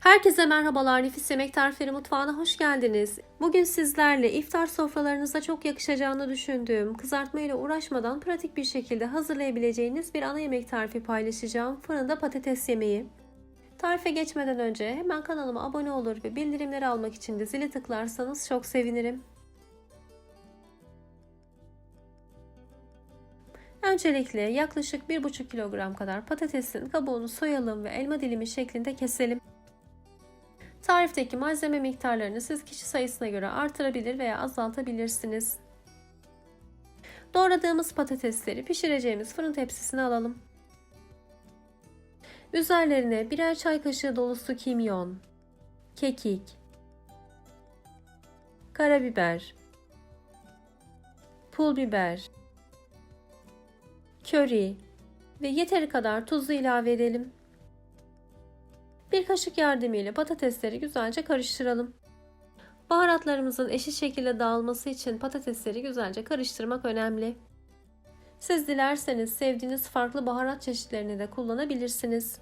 Herkese merhabalar. Nefis Yemek Tarifleri Mutfağı'na hoş geldiniz. Bugün sizlerle iftar sofralarınıza çok yakışacağını düşündüğüm, kızartma ile uğraşmadan pratik bir şekilde hazırlayabileceğiniz bir ana yemek tarifi paylaşacağım. Fırında patates yemeği. Tarife geçmeden önce hemen kanalıma abone olur ve bildirimleri almak için de zili tıklarsanız çok sevinirim. Öncelikle yaklaşık 1,5 kilogram kadar patatesin kabuğunu soyalım ve elma dilimi şeklinde keselim. Tarifteki malzeme miktarlarını siz kişi sayısına göre artırabilir veya azaltabilirsiniz. Doğradığımız patatesleri pişireceğimiz fırın tepsisine alalım. Üzerlerine birer çay kaşığı dolusu kimyon, kekik, karabiber, pul biber, köri ve yeteri kadar tuzu ilave edelim. Bir kaşık yardımıyla patatesleri güzelce karıştıralım. Baharatlarımızın eşit şekilde dağılması için patatesleri güzelce karıştırmak önemli. Siz dilerseniz sevdiğiniz farklı baharat çeşitlerini de kullanabilirsiniz.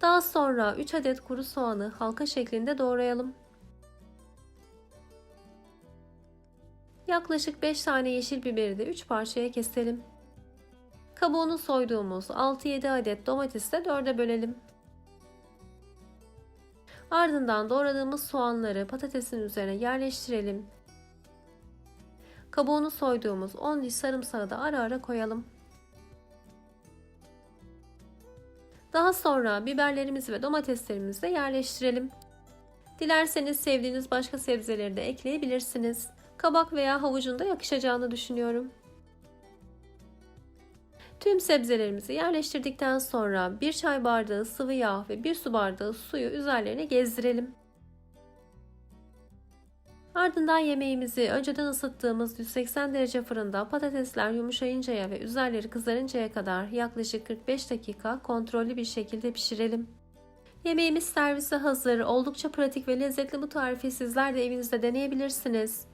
Daha sonra 3 adet kuru soğanı halka şeklinde doğrayalım. Yaklaşık 5 tane yeşil biberi de 3 parçaya keselim. Kabuğunu soyduğumuz 6-7 adet domatesi de 4'e bölelim. Ardından doğradığımız soğanları patatesin üzerine yerleştirelim. Kabuğunu soyduğumuz 10 diş sarımsağı da ara ara koyalım. Daha sonra biberlerimizi ve domateslerimizi de yerleştirelim. Dilerseniz sevdiğiniz başka sebzeleri de ekleyebilirsiniz. Kabak veya havucun da yakışacağını düşünüyorum. Tüm sebzelerimizi yerleştirdikten sonra 1 çay bardağı sıvı yağ ve 1 su bardağı suyu üzerlerine gezdirelim. Ardından yemeğimizi önceden ısıttığımız 180 derece fırında patatesler yumuşayıncaya ve üzerleri kızarıncaya kadar yaklaşık 45 dakika kontrollü bir şekilde pişirelim. Yemeğimiz servise hazır. Oldukça pratik ve lezzetli bu tarifi sizler de evinizde deneyebilirsiniz.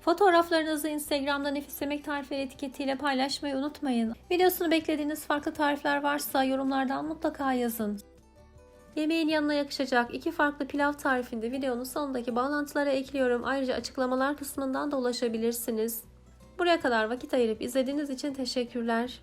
Fotoğraflarınızı Instagram'da Nefis Yemek Tarifleri etiketiyle paylaşmayı unutmayın. Videosunu beklediğiniz farklı tarifler varsa yorumlardan mutlaka yazın. Yemeğin yanına yakışacak iki farklı pilav tarifinde videonun sonundaki bağlantılara ekliyorum. Ayrıca açıklamalar kısmından da ulaşabilirsiniz. Buraya kadar vakit ayırıp izlediğiniz için teşekkürler.